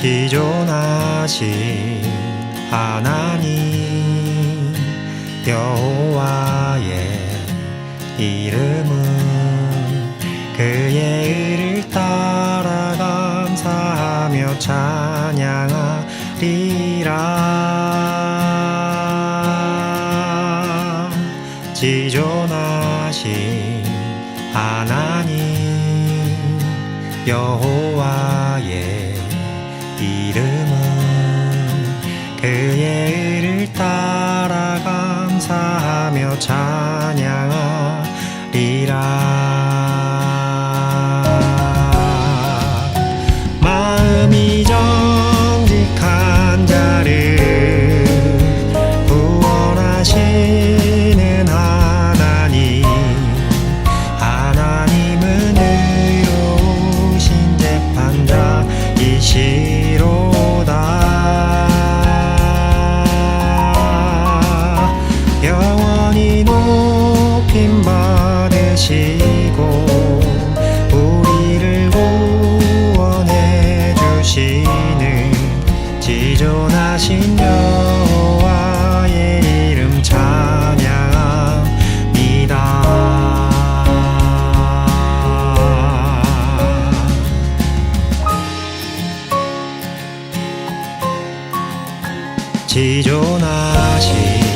지존하신 하나님 여호와의 이름은 그의 의를 따라 감사하며 찬양하리라. 지존하신 하나님 여호와의 이름은 그의 의를 따라 감사하며 찬양하리라. 마음이 지존하신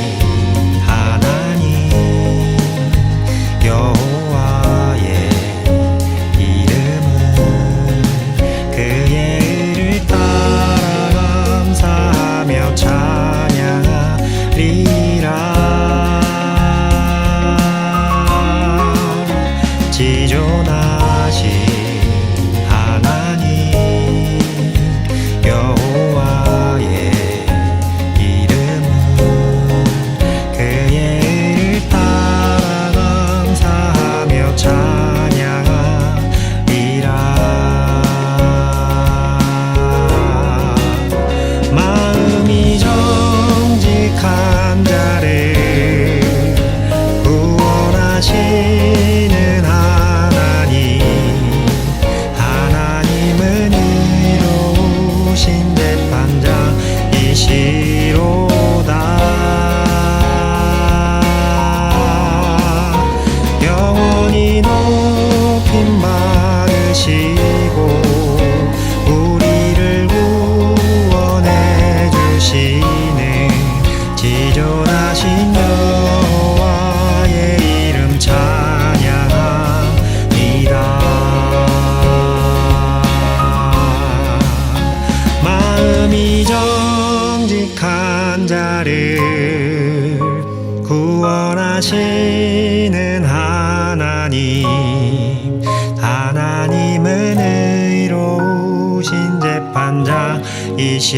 하시는 하나님 하나님은 의로우신 재판자이시로 정직한 자를 구원하시는 하나님 하나님은 의로우신 재판자이시로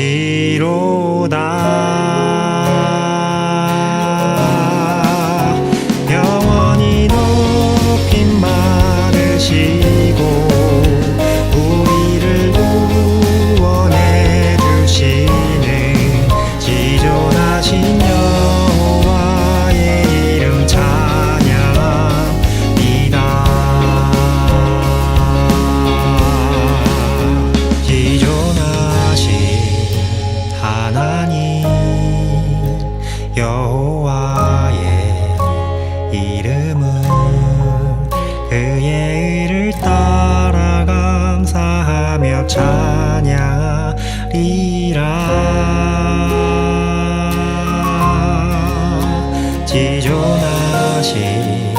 지존하신